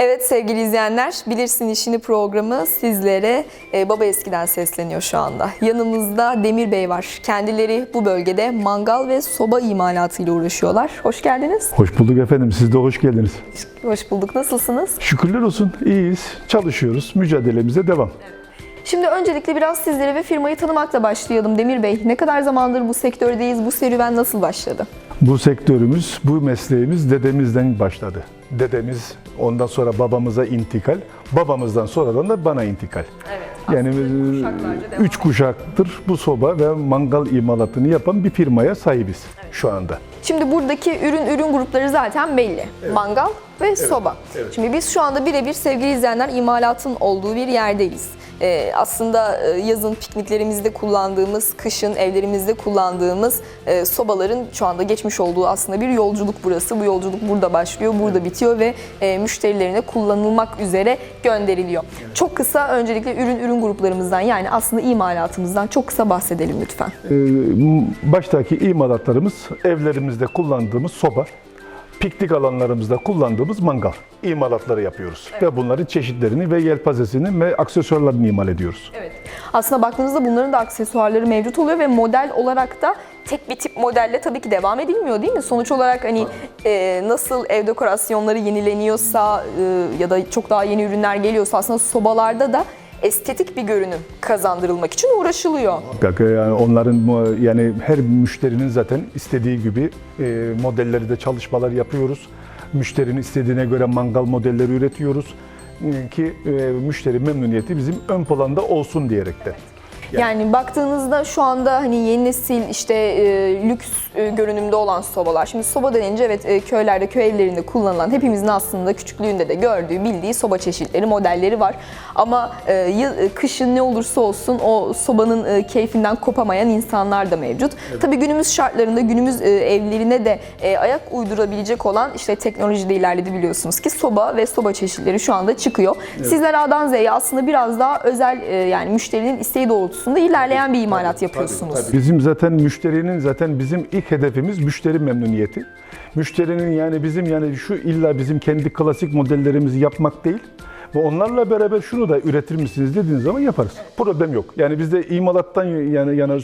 Evet sevgili izleyenler, Bilirsin İşini programı sizlere e, Baba Eski'den sesleniyor şu anda. Yanımızda Demir Bey var. Kendileri bu bölgede mangal ve soba imalatıyla uğraşıyorlar. Hoş geldiniz. Hoş bulduk efendim. Siz de hoş geldiniz. Hoş bulduk. Nasılsınız? Şükürler olsun. iyiyiz. Çalışıyoruz. Mücadelemize devam. Şimdi öncelikle biraz sizleri ve firmayı tanımakla başlayalım Demir Bey. Ne kadar zamandır bu sektördeyiz? Bu serüven nasıl başladı? Bu sektörümüz, bu mesleğimiz dedemizden başladı. Dedemiz, ondan sonra babamıza intikal, babamızdan sonradan da bana intikal. Evet. Yani e, üç kuşaktır bu soba ve mangal imalatını yapan bir firmaya sahibiz şu anda. Şimdi buradaki ürün ürün grupları zaten belli. Mangal ve soba. Şimdi biz şu anda birebir sevgili izleyenler imalatın olduğu bir yerdeyiz. Ee, aslında e, yazın pikniklerimizde kullandığımız, kışın evlerimizde kullandığımız e, sobaların şu anda geçmiş olduğu aslında bir yolculuk burası. Bu yolculuk burada başlıyor, burada bitiyor ve e, müşterilerine kullanılmak üzere gönderiliyor. Çok kısa öncelikle ürün ürün gruplarımızdan yani aslında imalatımızdan çok kısa bahsedelim lütfen. Ee, Baştaki imalatlarımız evlerimizde kullandığımız soba, piknik alanlarımızda kullandığımız mangal imalatları yapıyoruz. Ve bunların çeşitlerini ve yelpazesini ve aksesuarlarını imal ediyoruz. Evet. Aslında baktığınızda bunların da aksesuarları mevcut oluyor ve model olarak da tek bir tip modelle tabii ki devam edilmiyor değil mi? Sonuç olarak hani e, nasıl ev dekorasyonları yenileniyorsa e, ya da çok daha yeni ürünler geliyorsa aslında sobalarda da estetik bir görünüm kazandırılmak için uğraşılıyor. Muhakkak yani onların yani her müşterinin zaten istediği gibi e, modelleri de çalışmalar yapıyoruz. Müşterinin istediğine göre mangal modelleri üretiyoruz E, ki e, müşteri memnuniyeti bizim ön planda olsun diyerekten. Yani baktığınızda şu anda hani yeni nesil işte e, lüks e, görünümde olan sobalar. Şimdi soba denince evet e, köylerde, köy evlerinde kullanılan hepimizin aslında küçüklüğünde de gördüğü, bildiği soba çeşitleri, modelleri var. Ama e, yıl- e, kışın ne olursa olsun o sobanın e, keyfinden kopamayan insanlar da mevcut. Tabii günümüz şartlarında, günümüz e, evlerine de e, ayak uydurabilecek olan işte teknoloji de ilerledi biliyorsunuz ki soba ve soba çeşitleri şu anda çıkıyor. Sizler A'dan Z'ye aslında biraz daha özel e, yani müşterinin isteği doğrultusunda ilerleyen bir imalat yapıyorsunuz. Bizim zaten müşterinin zaten bizim ilk hedefimiz müşteri memnuniyeti. Müşterinin yani bizim yani şu illa bizim kendi klasik modellerimizi yapmak değil. Ve onlarla beraber şunu da üretir misiniz dediğiniz zaman yaparız. Problem yok. Yani bizde imalattan yani yani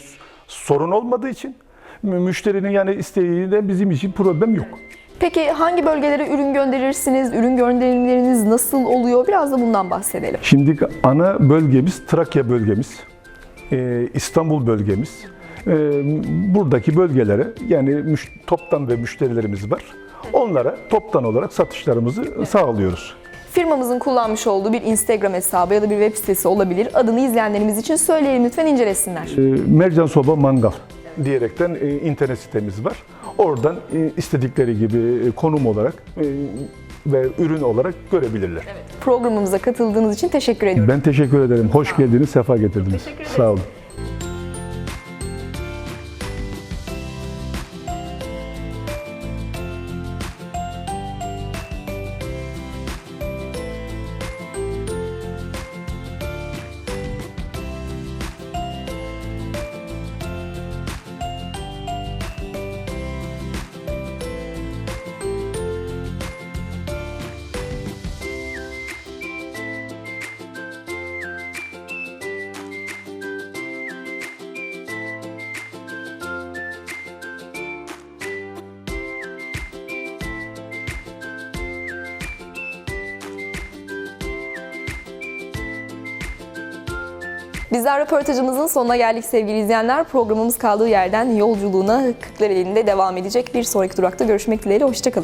sorun olmadığı için mü- müşterinin yani isteğiyle bizim için problem yok. Peki hangi bölgelere ürün gönderirsiniz? Ürün gönderimleriniz nasıl oluyor? Biraz da bundan bahsedelim. Şimdi ana bölgemiz Trakya bölgemiz, e, İstanbul bölgemiz. E, buradaki bölgelere yani toptan ve müşterilerimiz var. Onlara toptan olarak satışlarımızı sağlıyoruz. Firmamızın kullanmış olduğu bir Instagram hesabı ya da bir web sitesi olabilir. Adını izleyenlerimiz için söyleyelim lütfen incelesinler. E, Mercan Soba Mangal diyerekten e, internet sitemiz var. Oradan e, istedikleri gibi e, konum olarak e, ve ürün olarak görebilirler. Programımıza katıldığınız için teşekkür ediyorum. Ben teşekkür ederim. Hoş geldiniz, sefa getirdiniz. Sağ olun. Bizler röportajımızın sonuna geldik sevgili izleyenler. Programımız kaldığı yerden yolculuğuna Kırklareli'nde devam edecek. Bir sonraki durakta görüşmek dileğiyle. Hoşçakalın.